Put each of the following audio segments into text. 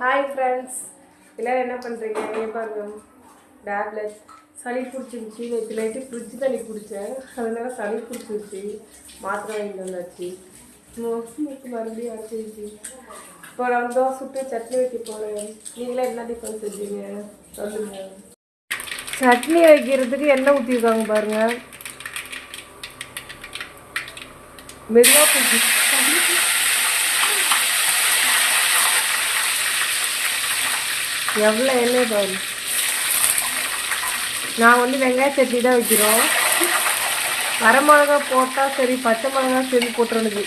Hi friends எல்லோரும் என்ன பண்ணுறீங்க இங்கே பாருங்க. டேப்லெட் சளி பிடிச்சிருந்துச்சி. நேற்று நைட்டு ஃப்ரிட்ஜ் தண்ணி குடித்தேன் அதனால சளி பிடிச்சிருச்சு மாத்திரை வாங்கிட்டு வந்தாச்சு. மூக்கு மறுபடியும் அடிச்சிருச்சு இப்போ நான் தோசை சுட்டு சட்னி வைக்க போகிறேன் நீங்களே என்ன டிஃபன் செஞ்சீங்க? சொல்லுங்க. சட்னி வைக்கிறதுக்கு எண்ணெய் ஊற்றிருக்காங்க பாருங்கள் மெதுவாக எவ்வளோ எண்ணெய் பாரு. நான் வந்து வெங்காய சட்னி தான் வைக்கிறோம். வரமிளகா போட்டால் சரி பச்சை மிளகா சரி போட்டுருனுது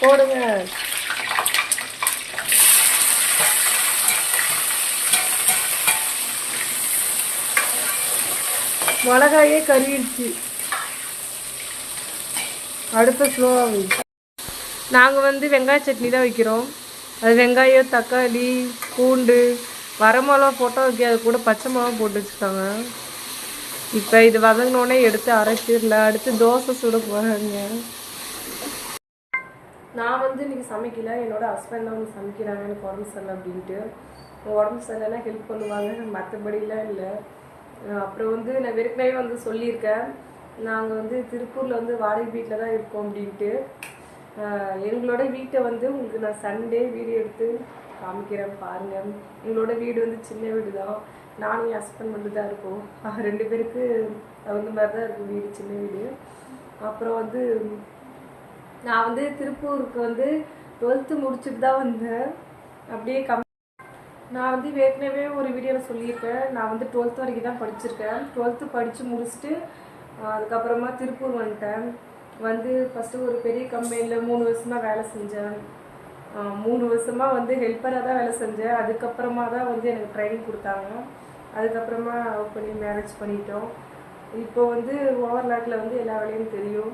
போடுங்க. மிளகாயே கருகிடுச்சு. அடுத்த ஸ்லோவாக நாங்கள் வந்து வெங்காய சட்னி தான் வைக்கிறோம். அது வெங்காயம் தக்காளி பூண்டு வரமிளகா போட்டால் வைக்க அது கூட பச்சை மிளகா போட்டு வச்சுருக்காங்க இப்போ இது வதங்கினோடனே எடுத்து அரைச்சிடல அடுத்து தோசை சுட போகிறாங்க நான் வந்து இன்னைக்கு சமைக்கல. என்னோட ஹஸ்பண்ட் தான் வந்து சமைக்கிறாங்க எனக்கு உடம்பு சரியில்லை அப்படின்ட்டு. உடம்பு சரியில்லைன்னா ஹெல்ப் பண்ணுவாங்க மற்றபடிலாம் இல்லை. அப்புறம் வந்து நான் ஏற்கனவே வந்து சொல்லியிருக்கேன். நாங்கள் வந்து திருப்பூரில் வந்து வாடகை வீட்டில் தான் இருக்கோம் அப்படின்ட்டு. எங்களோட வீட்டை வந்து உங்களுக்கு நான் சண்டே வீடியோ எடுத்து காமிக்கிறேன் பாருங்கள் எங்களோட வீடு வந்து சின்ன வீடு தான் நானும் என் ஹஸ்பண்ட் மட்டும் தான் இருக்கோம். ரெண்டு பேருக்கு தகுந்த மாதிரி தான் இருக்கும் வீடு சின்ன வீடு. அப்புறம் வந்து நான் வந்து திருப்பூருக்கு வந்து டுவெல்த்து முடிச்சுட்டு தான் வந்தேன். அப்படியே கம் நான் வந்து ஏற்கனவே ஒரு வீடியோவில் சொல்லியிருக்கேன். நான் வந்து டுவெல்த் வரைக்கும் தான் படிச்சிருக்கேன். டுவெல்த்து படித்து முடிச்சுட்டு அதுக்கப்புறமா திருப்பூர் வந்துட்டேன். வந்து ஃபஸ்ட்டு ஒரு பெரிய கம்பெனியில் மூணு வருஷமாக வேலை செஞ்சேன். மூணு வருஷமாக வந்து ஹெல்ப்பராக தான் வேலை செஞ்சேன். அதுக்கப்புறமா தான் வந்து எனக்கு ட்ரைனிங் கொடுத்தாங்க. அதுக்கப்புறமா பண்ணி மேரேஜ் பண்ணிட்டோம். இப்போ வந்து ஓவர்லாக்கில் வந்து எல்லா வேலையும் தெரியும்.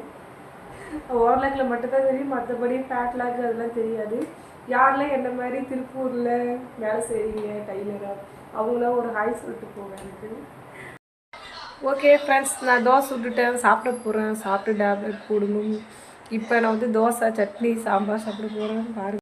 ஓவர்லாக்கில் மட்டும்தான் தெரியும். மற்றபடி ஃபேட்லாக் அதெல்லாம் தெரியாது. யாரெல்லாம் என்ன மாதிரி திருப்பூரில் வேலை செய்கிறீங்க டைலராக அவங்களாம் ஒரு ஹாய் சொல்லிட்டு போங்க எனக்கு. ஓகே ஃப்ரெண்ட்ஸ் நான் தோசை விட்டுட்டேன் சாப்பிட போகிறேன் சாப்பிட்டு டேப்லெட் போடணும். இப்போ நான் வந்து தோசை சட்னி சாம்பார் சாப்பிட போகிறேன் பாருங்கள்